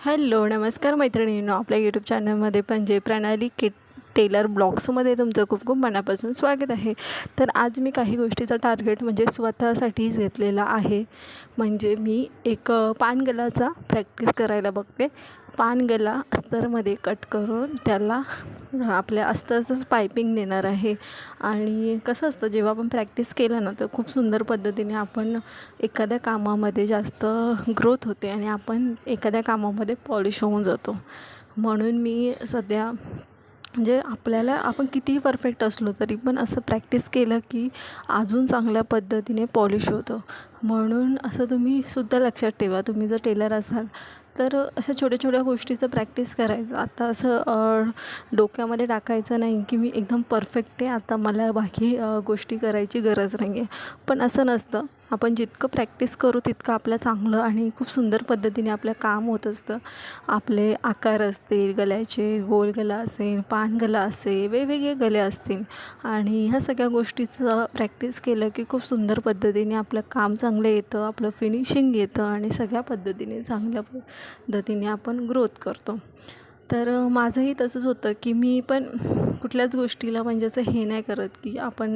Hello नमस्कार मैत्रिणींनो. आपल्या यूट्यूब चॅनलमध्ये म्हणजे प्रणाली किट टेलर ब्लॉग्समध्ये तुमचं खूप खूप मनापासून स्वागत आहे. तर आज मी काही गोष्टीचा टार्गेट म्हणजे स्वतःसाठीच घेतलेला आहे. म्हणजे मी एक पानगलाचा प्रॅक्टिस करायला बघते. पानगला अस्तरमध्ये कट करून त्याला आपल्या अस्तरचंच पायपिंग देणार आहे. आणि कसं असतं जेव्हा आपण प्रॅक्टिस केलं ना तर खूप सुंदर पद्धतीने आपण एखाद्या कामामध्ये जास्त ग्रोथ होते आणि आपण एखाद्या कामामध्ये पॉलिश होऊन जातो. म्हणून मी सध्या म्हणजे आपल्याला आपण कितीही परफेक्ट असलो तरी पण असं प्रॅक्टिस केलं की अजून चांगल्या पद्धतीने पॉलिश होतं. म्हणून असं तुम्ही सुद्धा लक्षात ठेवा. तुम्ही जर टेलर असाल तर अशा छोट्या छोट्या गोष्टीचं प्रॅक्टिस करायचं. आता असं डोक्यामध्ये टाकायचं नाही की मी एकदम परफेक्ट आहे आता मला बाकी गोष्टी करायची गरज नाही आहे पण असं नसतं. आपण जितकं प्रॅक्टिस करू तितकं आपलं चांगलं आणि खूप सुंदर पद्धतीने आपलं काम होत असतं. आपले आकार असतील गल्याचे गोल गला असेल पान गला असेल वेगवेगळे गले असतील. आणि ह्या सगळ्या गोष्टीचं प्रॅक्टिस केलं की खूप सुंदर पद्धतीने आपलं काम चांगलं चांगलं येतं आपलं फिनिशिंग येतं आणि सगळ्या पद्धतीने चांगल्या पद्धतीने आपण ग्रोथ करतो. तर माझंही तसंच होतं की मी पण कुठल्याच गोष्टीला म्हणजे असं हे नाही करत की आपण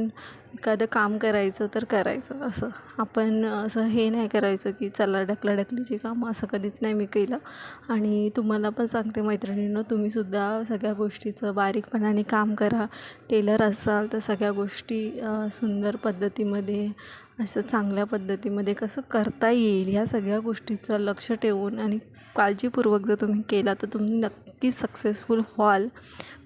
एखादं काम करायचं तर करायचं. असं आपण असं हे नाही करायचं की चला ढकलाढकलीची कामं असं कधीच नाही मी केलं. आणि तुम्हाला पण सांगते मैत्रिणींनो तुम्हीसुद्धा सगळ्या गोष्टीचं बारीकपणाने काम करा. टेलर असाल तर सगळ्या गोष्टी सुंदर पद्धतीमध्ये असं चांगल्या पद्धतीमध्ये कसं करता येईल ह्या सगळ्या गोष्टीचं लक्ष ठेवून आणि काळजीपूर्वक जर तुम्ही केला तर तुम्ही नक्की नक्कीच सक्सेसफुल व्हाल.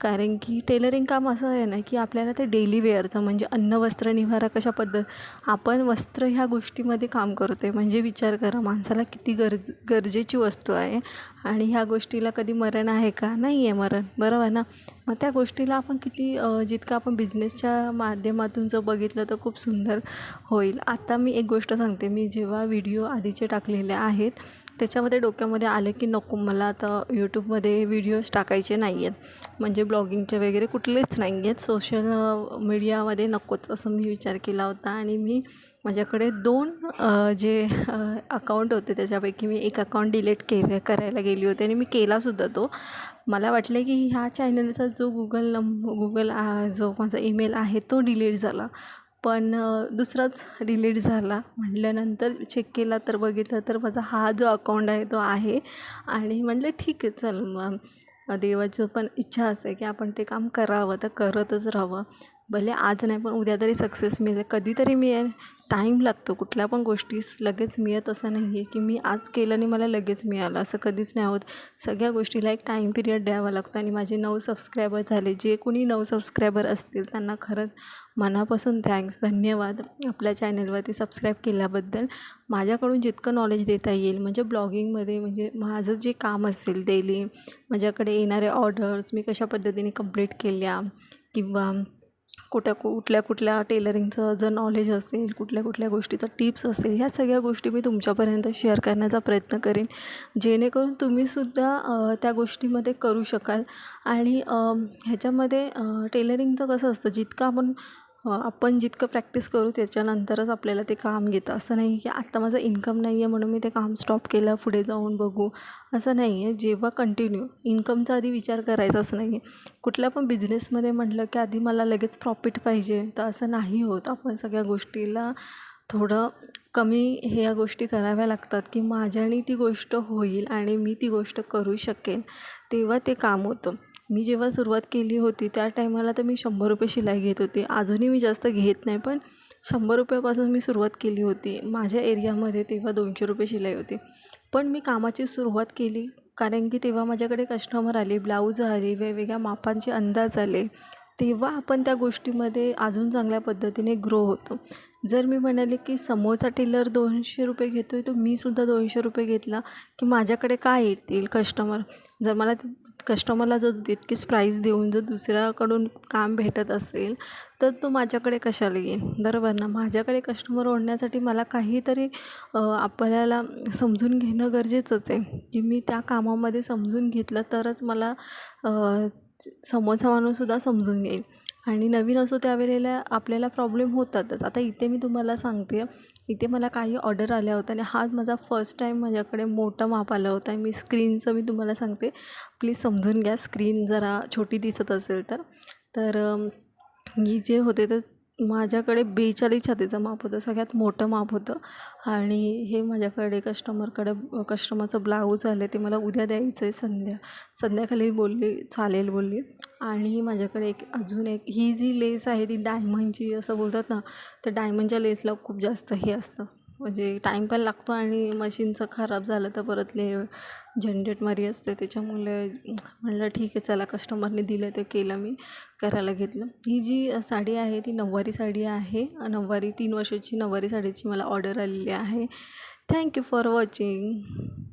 कारण की टेलरिंग काम असं आहे ना की आपल्याला ते डेली वेअरचं म्हणजे अन्न वस्त्र निवारा कशा पद्धत आपण वस्त्र ह्या गोष्टीमध्ये काम करतो आहे म्हणजे विचार करा माणसाला किती गरज गरजेची वस्तू आहे आणि ह्या गोष्टीला कधी मरण आहे का? नाही आहे मरण बरोबर ना? मग त्या गोष्टीला आपण किती जितकं आपण बिझनेसच्या माध्यमातून जर बघितलं तर खूप सुंदर होईल. आता मी एक गोष्ट सांगते. मी जेव्हा व्हिडिओ आधीचे टाकलेले आहेत त्याच्यामध्ये डोक्यामध्ये आलं की नको मला आता यूट्यूबमध्ये व्हिडिओज टाकायचे नाही आहेत म्हणजे ब्लॉगिंगचे वगैरे कुठलेच नाही आहेत सोशल मीडियामध्ये नकोच असं मी विचार केला होता. आणि मी माझ्याकडे दोन जे अकाउंट होते त्याच्यापैकी मी एक अकाउंट डिलीट केले करायला गेली होती आणि मी केलासुद्धा तो. मला वाटलं की ह्या चॅनलचा जो गुगल नंब गुगल जो माझा ईमेल आहे तो डिलीट झाला. पण दुसराच डिलीट झाला. म्हटल्यानंतर चेक केला तर बघितलं तर माझा हा जो अकाऊंट आहे तो आहे. आणि म्हटलं ठीक आहे चल मग. देवाचं पण इच्छा असे की आपण ते काम करावं तर करतच राहावं. भले आज नाही पण उद्या तरी सक्सेस मिळेल. कधीतरी मिळेल. टाईम लागतो. कुठल्या पण गोष्टीस लगेच मिळत असं नाही आहे की मी आज केलं आणि मला लगेच मिळालं. असं कधीच नाही होत. सगळ्या गोष्टीला एक टाईम पिरियड द्यावा लागतो आणि माझे नऊ सबस्क्रायबर झाले. जे कोणी नऊ सबस्क्रायबर असतील त्यांना खरंच मनापासून थँक्स धन्यवाद आपल्या चॅनलवरती सबस्क्राईब केल्याबद्दल. माझ्याकडून जितकं नॉलेज देता येईल म्हणजे ब्लॉगिंगमध्ये म्हणजे माझं जे काम असेल डेली माझ्याकडे येणारे ऑर्डर्स मी कशा पद्धतीने कंप्लीट केल्या किंवा कुठ्या कुठल्या कुठल्या टेलरिंगचं जर नॉलेज असेल कुठल्या कुठल्या गोष्टीचं टिप्स असेल ह्या सगळ्या गोष्टी मी तुमच्यापर्यंत शेअर करण्याचा प्रयत्न करेन. जेणेकरून तुम्हीसुद्धा त्या गोष्टीमध्ये करू शकाल. आणि ह्याच्यामध्ये टेलरिंगचं कसं असतं जितकं आपण आपण जितकं प्रॅक्टिस करू त्याच्यानंतरच आपल्याला ते काम घेतं असं नाही की आत्ता माझं इन्कम नाही आहे म्हणून मी ते काम स्टॉप केलं पुढे जाऊन बघू. असं नाही आहे जेव्हा कंटिन्यू इन्कमचा आधी विचार करायचाच नाही आहे कुठल्या पण बिझनेसमध्ये म्हटलं की आधी मला लगेच प्रॉफिट पाहिजे तर असं नाही होत. आपण सगळ्या गोष्टीला थोडं कमी ह्या गोष्टी कराव्या लागतात की माझ्याने ती गोष्ट होईल आणि मी ती गोष्ट करू शकेन. तेव्हा ते काम होतं. मी जेव्हा सुरुवात केली होती त्या टायमाला तर मी शंभर रुपये शिलाई घेत होती. अजूनही मी जास्त घेत नाही पण शंभर रुपयापासून मी सुरुवात केली होती. माझ्या एरियामध्ये तेव्हा दोनशे रुपये शिलाई होती. पण मी कामाची सुरुवात केली कारण की तेव्हा माझ्याकडे कस्टमर आले ब्लाऊज आले वेगवेगळ्या मापांचे अंदाज आले. तेव्हा आपण त्या गोष्टीमध्ये अजून चांगल्या पद्धतीने ग्रो होतो. जर मी म्हणाले की समोरचा टेलर दोनशे रुपये घेतो आहे तर मी सुद्धा दोनशे रुपये घेतला. की माझ्याकडे काय येतील कस्टमर जर मला कस्टमरला जर तितकीच प्राईस देऊन जर दुसऱ्याकडून काम भेटत असेल तर तो माझ्याकडे कशाला येईल? बरोबर ना? माझ्याकडे कस्टमर ओढण्यासाठी मला काहीतरी आपल्याला समजून घेणं गरजेचंच आहे. की मी त्या कामामध्ये समजून घेतलं तरच मला समोरचा माणूससुद्धा समजून घेईल आणि नवीन असो त्यावेळेला आपल्याला प्रॉब्लेम होतातच. आता इथे मी तुम्हाला सांगते इथे मला काही ऑर्डर आल्या होत्या आणि हाच माझा फर्स्ट टाईम माझ्याकडे मोठा माप आला होता. मी स्क्रीनचं मी तुम्हाला सांगते. प्लीज समजून घ्या स्क्रीन जरा छोटी दिसत असेल तर. तर मी जे होते तर माझ्याकडे बेचाळीस छातीचं माप होतं सगळ्यात मोठं माप होतं. आणि हे माझ्याकडे कस्टमरकडे कस्टमरचं ब्लाऊज आलं ते मला उद्या द्यायचं आहे संध्या संध्याकाळी बोलली चालेल बोलली. आणि माझ्याकडे एक अजून एक ही जी लेस आहे ती डायमंडची असं बोलतात ना तर डायमंडच्या लेसला खूप जास्त हे असतं. म्हणजे टाईम पण लागतो आणि मशीनचं खराब झालं तर परत ले झंझटमारी असते. त्याच्यामुळे म्हणलं ठीक आहे चला कस्टमरने दिलं ते केलं मी करायला घेतलं. ही जी साडी आहे ती नऊवारी साडी आहे. नऊवारी तीन वर्षाची नऊवारी साडीची मला ऑर्डर आलेली आहे. Thank you for watching